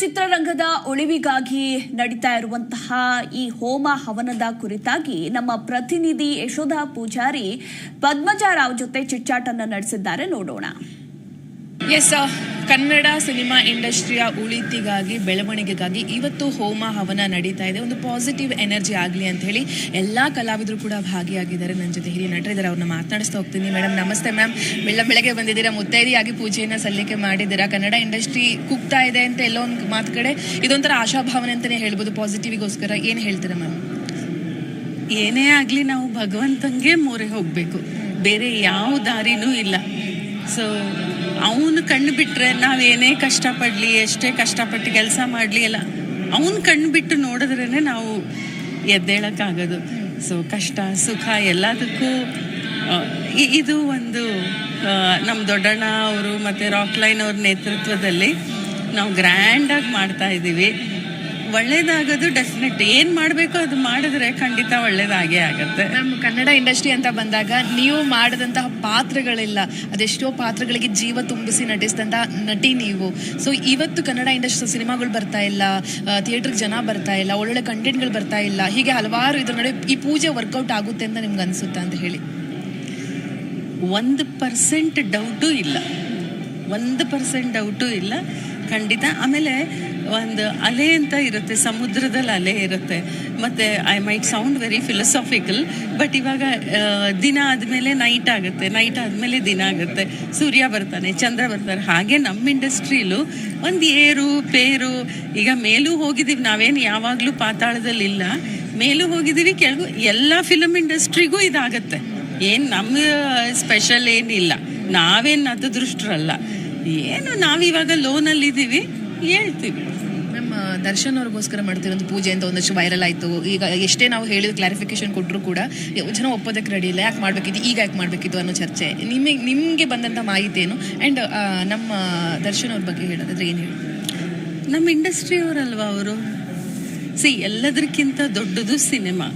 ಚಿತ್ರರಂಗದ ಉಳಿವಿಗಾಗಿ ನಡೀತಾ ಇರುವಂತಹ ಈ ಹೋಮ ಹವನದ ಕುರಿತಾಗಿ ನಮ್ಮ ಪ್ರತಿನಿಧಿ ಯಶೋಧ ಪೂಜಾರಿ ಪದ್ಮಜ ರಾವ್ ಜೊತೆ ಚಿಚ್ಚಾಟನ್ನು ನಡೆಸಿದ್ದಾರೆ. ನೋಡೋಣ. ಎಸ್ ಕನ್ನಡ ಸಿನಿಮಾ ಇಂಡಸ್ಟ್ರಿಯ ಉಳಿತಿಗಾಗಿ, ಬೆಳವಣಿಗೆಗಾಗಿ ಇವತ್ತು ಹೋಮ ಹವನ ನಡೀತಾ ಇದೆ. ಒಂದು ಪಾಸಿಟಿವ್ ಎನರ್ಜಿ ಆಗಲಿ ಅಂತ ಹೇಳಿ ಎಲ್ಲ ಕಲಾವಿದರು ಕೂಡ ಭಾಗಿಯಾಗಿದ್ದಾರೆ. ನನ್ನ ಜೊತೆ ಹಿರಿಯ ನಟರಿದ್ದಾರೆ, ಅವ್ರನ್ನ ಮಾತನಾಡಿಸ್ತಾ ಹೋಗ್ತೀನಿ. ಮೇಡಮ್ ನಮಸ್ತೆ ಮ್ಯಾಮ್. ಬೆಳ್ಳ ಬೆಳಗ್ಗೆ ಬಂದಿದ್ದೀರಾ? ಮುತ್ತೈದೆಯಾಗಿ ಪೂಜೆಯನ್ನು ಸಲ್ಲಿಕೆ ಮಾಡಿದ್ದೀರಾ? ಕನ್ನಡ ಇಂಡಸ್ಟ್ರಿ ಕುಗ್ತಾ ಇದೆ ಅಂತ ಎಲ್ಲೋ ಒಂದು ಮಾತು ಕಡೆ ಇದೊಂಥರ ಆಶಾಭಾವನೆ ಅಂತಲೇ ಹೇಳ್ಬೋದು. ಪಾಸಿಟಿವಿಗೋಸ್ಕರ ಏನು ಹೇಳ್ತೀರಾ ಮ್ಯಾಮ್? ಏನೇ ಆಗಲಿ ನಾವು ಭಗವಂತಂಗೆ ಮೊರೆ ಹೋಗಬೇಕು. ಬೇರೆ ಯಾವ ದಾರಿನೂ ಇಲ್ಲ. ಸೊ ಅವನು ಕಣ್ಣು ಬಿಟ್ಟರೆ ಏನೇ ಕಷ್ಟಪಡಲಿ, ಎಷ್ಟೇ ಕಷ್ಟಪಟ್ಟು ಕೆಲಸ ಮಾಡಲಿ ಎಲ್ಲ, ಅವನು ಕಣ್ಣು ಬಿಟ್ಟು ನೋಡಿದ್ರೇ ನಾವು ಎದ್ದೇಳಕ್ಕಾಗೋದು. ಸೊ ಕಷ್ಟ, ಸುಖ ಎಲ್ಲದಕ್ಕೂ ಇದು ಒಂದು ನಮ್ಮ ದೊಡ್ಡಣ್ಣ ಅವರು ಮತ್ತು ರಾಕ್ಲೈನ್ ಅವ್ರ ನೇತೃತ್ವದಲ್ಲಿ ನಾವು ಗ್ರ್ಯಾಂಡಾಗಿ ಮಾಡ್ತಾ ಇದ್ದೀವಿ. ಒಳ್ಳೇದಾಗೋದು ಡೆಫಿನೆಟ್ ಏನು ಮಾಡಬೇಕು ಅದು ಮಾಡಿದ್ರೆ ಖಂಡಿತ ಒಳ್ಳೇದಾಗೇ ಆಗುತ್ತೆ. ನಮ್ಮ ಕನ್ನಡ ಇಂಡಸ್ಟ್ರಿ ಅಂತ ಬಂದಾಗ ನೀವು ಮಾಡಿದಂತಹ ಪಾತ್ರಗಳಿಲ್ಲ. ಅದೆಷ್ಟೋ ಪಾತ್ರಗಳಿಗೆ ಜೀವ ತುಂಬಿಸಿ ನಟಿಸಿದಂಥ ನಟಿ ನೀವು. ಸೊ ಇವತ್ತು ಕನ್ನಡ ಇಂಡಸ್ಟ್ರಿ ಸಿನಿಮಾಗಳು ಬರ್ತಾ ಇಲ್ಲ ಥಿಯೇಟರ್ ಜನ ಬರ್ತಾ ಇಲ್ಲ ಒಳ್ಳೊಳ್ಳೆ ಕಂಟೆಂಟ್ಗಳು ಬರ್ತಾ ಇಲ್ಲ. ಹೀಗೆ ಹಲವಾರು ಇದ್ರ ನಡುವೆ ಈ ಪೂಜೆ ವರ್ಕೌಟ್ ಆಗುತ್ತೆ ಅಂತ ನಿಮ್ಗೆ ಅನ್ಸುತ್ತಾ ಅಂತ ಹೇಳಿ. ಒಂದು ಪರ್ಸೆಂಟ್ ಡೌಟು ಇಲ್ಲ. ಒಂದು ಪರ್ಸೆಂಟ್ ಡೌಟು ಇಲ್ಲ. ಖಂಡಿತ. ಆಮೇಲೆ ಒಂದು ಅಲೆ ಅಂತ ಇರುತ್ತೆ, ಸಮುದ್ರದಲ್ಲಿ ಅಲೆ ಇರುತ್ತೆ. ಮತ್ತು I might sound very philosophical but ಇವಾಗ ದಿನ ಆದಮೇಲೆ ನೈಟ್ ಆಗುತ್ತೆ. ನೈಟ್ ಆದಮೇಲೆ ದಿನ ಆಗುತ್ತೆ. ಸೂರ್ಯ ಬರ್ತಾನೆ, ಚಂದ್ರ ಬರ್ತಾರೆ. ಹಾಗೆ ನಮ್ಮ ಇಂಡಸ್ಟ್ರಿಲೂ ಒಂದು ಏರು, ಪೇರು, ಈಗ ಮೇಲೂ ಹೋಗಿದ್ದೀವಿ. ನಾವೇನು ಯಾವಾಗಲೂ ಪಾತಾಳದಲ್ಲಿ ಇಲ್ಲ. ಮೇಲೂ ಹೋಗಿದ್ದೀವಿ, ಕೆಳಗೂ, ಎಲ್ಲ ಫಿಲಮ್ ಇಂಡಸ್ಟ್ರಿಗೂ ಇದಾಗತ್ತೆ. ಏನು ನಮ್ಮ ಸ್ಪೆಷಲ್ ಏನಿಲ್ಲ. ನಾವೇನು ಅದೃಷ್ಟರಲ್ಲ ಏನು ನಾವಿವಾಗ ಅಲ್ಲಿ ಇದ್ದೀವಿ ಹೇಳ್ತೀವಿ ನಮ್ಮ ದರ್ಶನ್ ಅವ್ರಿಗೋಸ್ಕರ ಮಾಡ್ತಿರೋದು ಪೂಜೆ ಅಂತ ಒಂದಷ್ಟು ವೈರಲ್ ಆಯಿತು. ಈಗ ಎಷ್ಟೇ ನಾವು ಹೇಳಿದ ಕ್ಲಾರಿಫಿಕೇಶನ್ ಕೊಟ್ಟರು ಕೂಡ ಜನ ಒಪ್ಪೋದಕ್ಕೆ ರೆಡಿ ಇಲ್ಲ. ಯಾಕೆ ಮಾಡಬೇಕಿತ್ತು? ಈಗ ಯಾಕೆ ಮಾಡಬೇಕಿತ್ತು ಅನ್ನೋ ಚರ್ಚೆ. ನಿಮಗೆ ನಿಮಗೆ ಬಂದಂಥ ಮಾಹಿತಿ ಏನು? ಆ್ಯಂಡ್ ನಮ್ಮ ದರ್ಶನ್ ಅವ್ರ ಬಗ್ಗೆ ಹೇಳೋದಾದ್ರೆ ಏನು ಹೇಳಿ? ನಮ್ಮ ಇಂಡಸ್ಟ್ರಿಯವರಲ್ವಾ ಅವರು? ಸಿ ಎಲ್ಲದಕ್ಕಿಂತ ದೊಡ್ಡದು ಸಿನಿಮಾ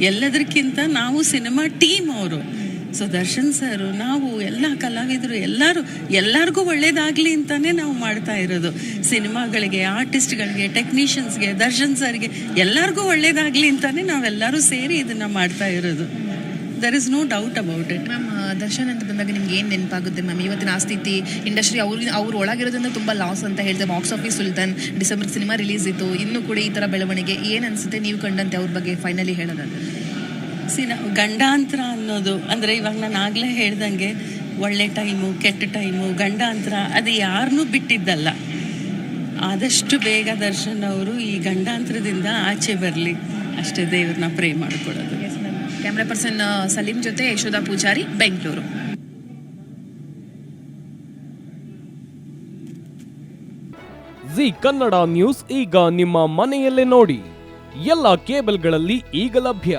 ಎಲ್ಲದಕ್ಕಿಂತ ನಾವು ಸಿನಿಮಾ ಟೀಮ್ ಅವರು. ಸೊ ದರ್ಶನ್ ಸರ್ ನಾವು ಎಲ್ಲ ಕಲಾವಿದರು ಎಲ್ಲರೂ, ಎಲ್ಲರಿಗೂ ಒಳ್ಳೇದಾಗಲಿ ಅಂತಾನೆ ನಾವು ಮಾಡ್ತಾ ಇರೋದು. ಸಿನಿಮಾಗಳಿಗೆ ಆರ್ಟಿಸ್ಟ್ಗಳಿಗೆ ಟೆಕ್ನಿಷಿಯನ್ಸ್ಗೆ ದರ್ಶನ್ ಸರ್ಗೆ ಎಲ್ಲರಿಗೂ ಒಳ್ಳೇದಾಗಲಿ ಅಂತಾನೆ ನಾವೆಲ್ಲರೂ ಸೇರಿ ಇದನ್ನು ಮಾಡ್ತಾ ಇರೋದು. There is no doubt about it ma'am Darshan ಅಂತ ಬಂದಾಗ ನಿಮ್ಗೆ ಏನು ನೆನಪಾಗುತ್ತೆ ಮ್ಯಾಮ್ ಇವತ್ತಿನ ಆ ಸ್ಥಿತಿ ಇಂಡಸ್ಟ್ರಿ ಅವ್ರಿಗೆ ಅವ್ರು ಒಳಗಿರೋದ್ರಿಂದ ತುಂಬ ಲಾಸ್ ಅಂತ ಹೇಳಿದೆ. Box office Sultan December cinema release ಇತ್ತು. ಇನ್ನೂ ಕೂಡ ಈ ಥರ ಬೆಳವಣಿಗೆ ಏನು ಅನಿಸುತ್ತೆ? ನೀವು ಕಂಡಂತೆ ಅವ್ರ ಬಗ್ಗೆ ಫೈನಲಿ ಹೇಳೋದಾದ್ರೆ. ಸಿ ನಾವು ಗಂಡಾಂತರ ಅನ್ನೋದು ಅಂದರೆ ಇವಾಗ ನಾನು ಆಗಲೇ ಹೇಳ್ದಂಗೆ ಒಳ್ಳೆ ಟೈಮು ಕೆಟ್ಟ ಟೈಮು ಗಂಡಾಂತರ ಅದು ಯಾರನ್ನೂ ಬಿಟ್ಟಿದ್ದಲ್ಲ. ಆದಷ್ಟು ಬೇಗ ದರ್ಶನ್ ಅವರು ಈ ಗಂಡಾಂತರದಿಂದ ಆಚೆ ಬರಲಿ. ಅಷ್ಟೇ ದೇವ್ರನ್ನ ಪ್ರೇ ಮಾಡ್ಕೊಳ್ಳೋದು. ಕ್ಯಾಮ್ರಾ ಪರ್ಸನ್ ಸಲೀಂ ಜೊತೆ ಯಶೋಧ ಪೂಜಾರಿ ಬೆಂಗಳೂರು ಜಿ ಕನ್ನಡ ನ್ಯೂಸ್ ಈಗ ನಿಮ್ಮ ಮನೆಯಲ್ಲೇ ನೋಡಿ. ಎಲ್ಲ ಕೇಬಲ್ಗಳಲ್ಲಿ ಈಗ ಲಭ್ಯ.